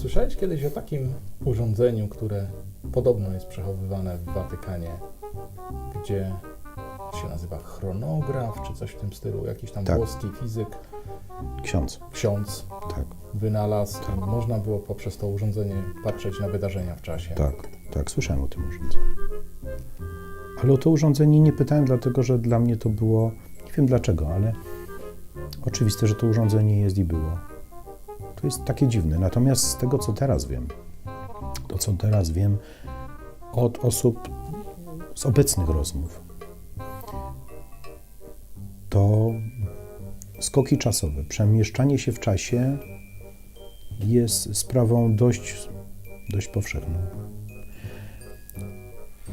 Słyszałeś kiedyś o takim urządzeniu, które podobno jest przechowywane w Watykanie, gdzie się nazywa chronograf, czy coś w tym stylu, jakiś tam Tak. włoski fizyk, Ksiądz, ksiądz tak, wynalazł. Można było poprzez to urządzenie patrzeć na wydarzenia w czasie. tak, tak, słyszałem o tym urządzeniu. Ale o to urządzenie nie pytałem, dlatego że dla mnie to było, nie wiem dlaczego, ale oczywiste, że to urządzenie jest i było. To jest takie dziwne. Natomiast z tego, co teraz wiem, to co teraz wiem od osób z obecnych rozmów, to skoki czasowe, przemieszczanie się w czasie jest sprawą dość, dość powszechną.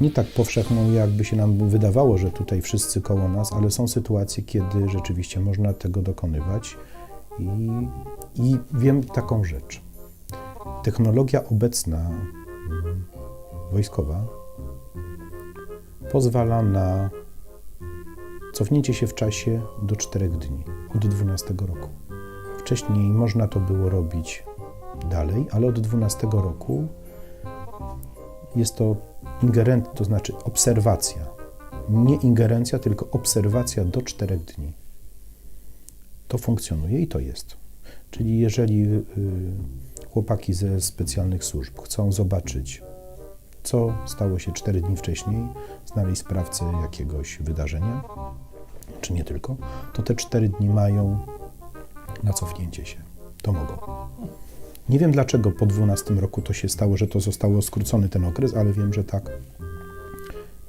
Nie tak powszechną, jakby się nam wydawało, że tutaj wszyscy koło nas, ale są sytuacje, kiedy rzeczywiście można tego dokonywać. I, i wiem taką rzecz. Technologia obecna, mm, wojskowa, pozwala na cofnięcie się w czasie do czterech dni, od 12 roku. Wcześniej można to było robić dalej, ale od 12 roku jest to ingerent, to znaczy obserwacja. Nie ingerencja, tylko obserwacja do czterech dni. To funkcjonuje i to jest. Czyli jeżeli y, chłopaki ze specjalnych służb chcą zobaczyć, co stało się cztery dni wcześniej, znaleźć sprawcę jakiegoś wydarzenia, czy nie tylko, to te cztery dni mają na cofnięcie się. To mogą. Nie wiem dlaczego po 12 roku to się stało, że to zostało skrócony ten okres, ale wiem, że tak,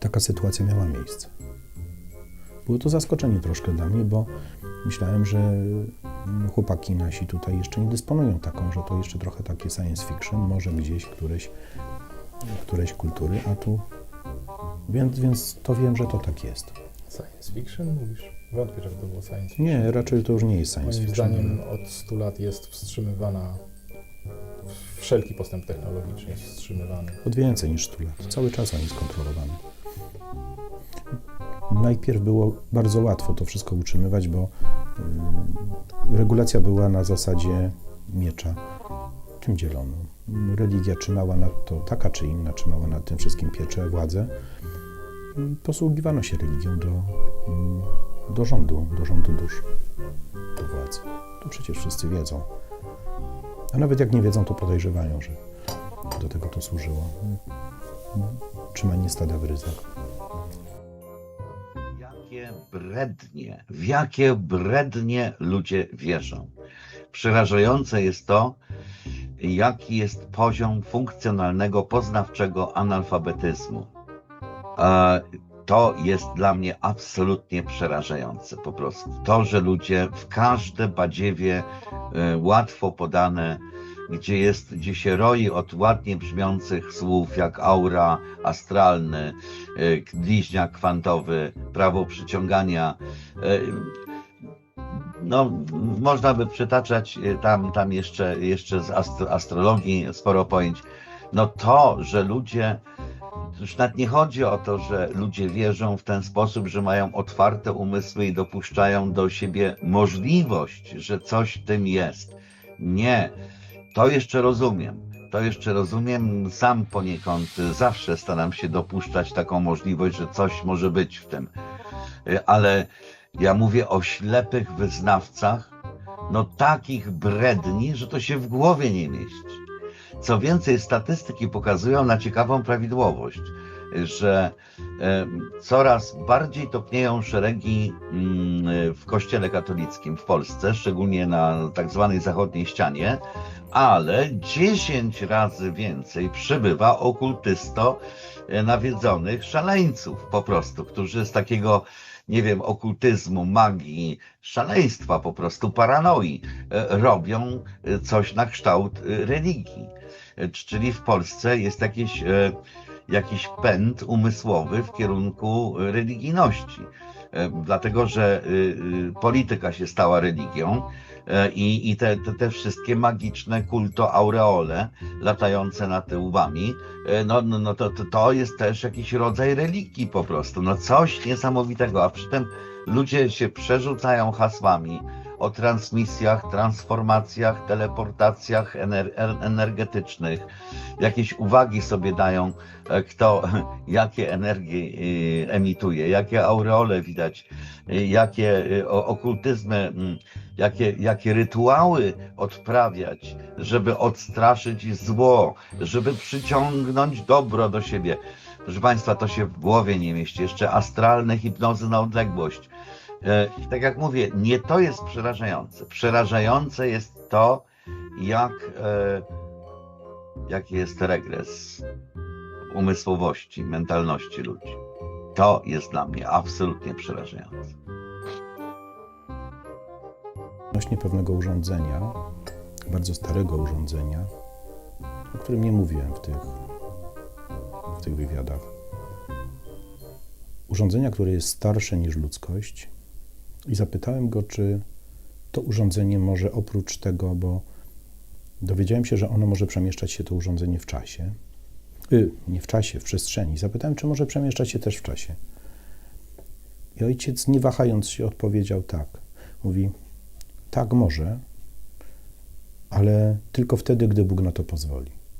taka sytuacja miała miejsce. Było to zaskoczenie troszkę dla mnie, bo myślałem, że mm, chłopaki nasi tutaj jeszcze nie dysponują taką, że to jeszcze trochę takie science fiction, może gdzieś któreś, któreś kultury, a tu. Więc, więc to wiem, że to tak jest. Science fiction mówisz? Wątpię, żeby to było science fiction. Nie, raczej to już nie jest science Moim fiction. zdaniem od 100 lat jest wstrzymywana, wszelki postęp technologiczny jest wstrzymywany. Od więcej niż 100 lat. Cały czas on jest kontrolowany. Najpierw było bardzo łatwo to wszystko utrzymywać, bo y, regulacja była na zasadzie miecza. Czym dzielono? Religia trzymała nad to, taka czy inna, trzymała nad tym wszystkim pieczę, władzę. Posługiwano się religią do, mm, do rządu, do rządu dusz, do władzy. To przecież wszyscy wiedzą. A nawet jak nie wiedzą, to podejrzewają, że do tego to służyło. Trzymanie stada w ryzach. Brednie, w jakie brednie ludzie wierzą. Przerażające jest to, jaki jest poziom funkcjonalnego, poznawczego analfabetyzmu. To jest dla mnie absolutnie przerażające po prostu. To, że ludzie w każde badziewie e, łatwo podane, gdzie jest, gdzie się roi od ładnie brzmiących słów jak aura, astralny, e, bliźniak kwantowy, prawo przyciągania. e, No, można by przytaczać e, tam, tam jeszcze, jeszcze z astro, astrologii sporo pojęć. No to, że ludzie, już nawet nie chodzi o to, że ludzie wierzą w ten sposób, że mają otwarte umysły i dopuszczają do siebie możliwość, że coś w tym jest. Nie, to jeszcze rozumiem. To jeszcze rozumiem, sam poniekąd zawsze staram się dopuszczać taką możliwość, że coś może być w tym. Y, Ale ja mówię o ślepych wyznawcach, no takich bredni, że to się w głowie nie mieści. Co więcej, statystyki pokazują na ciekawą prawidłowość, że e, coraz bardziej topnieją szeregi mm, w kościele katolickim w Polsce, szczególnie na tak zwanej zachodniej ścianie, ale 10 razy więcej przybywa okultysto e, nawiedzonych szaleńców po prostu, którzy z takiego, nie wiem, okultyzmu, magii, szaleństwa po prostu, paranoi e, robią coś na kształt religii. Czyli w Polsce jest jakiś, e, jakiś pęd umysłowy w kierunku religijności. E, Dlatego, że y, y, polityka się stała religią, E, i, i te, te, te wszystkie magiczne kulto aureole latające nad łbami, e, no, no, no to, to jest też jakiś rodzaj religii po prostu, no coś niesamowitego, a przy tym ludzie się przerzucają hasłami o transmisjach, transformacjach, teleportacjach ener en- energetycznych. Jakieś uwagi sobie dają, e, kto jakie energie y, emituje, jakie aureole widać, y, jakie okultyzmy, jakie, jakie rytuały odprawiać, żeby odstraszyć zło, żeby przyciągnąć dobro do siebie. Proszę Państwa, to się w głowie nie mieści. Jeszcze astralne hipnozy na odległość. E, tak jak mówię, nie to jest przerażające. Przerażające jest to, jak, e, jaki jest regres umysłowości, mentalności ludzi. To jest dla mnie absolutnie przerażające. Odnośnie pewnego urządzenia, bardzo starego urządzenia, o którym nie mówiłem w tych, w tych wywiadach. Urządzenia, które jest starsze niż ludzkość, i zapytałem go, czy to urządzenie może oprócz tego, bo dowiedziałem się, że ono może przemieszczać się, to urządzenie w czasie. Y, nie w czasie, w przestrzeni. Zapytałem, czy może przemieszczać się też w czasie. I ojciec, nie wahając się, odpowiedział tak. Mówi, tak może, ale tylko wtedy, gdy Bóg na to pozwoli.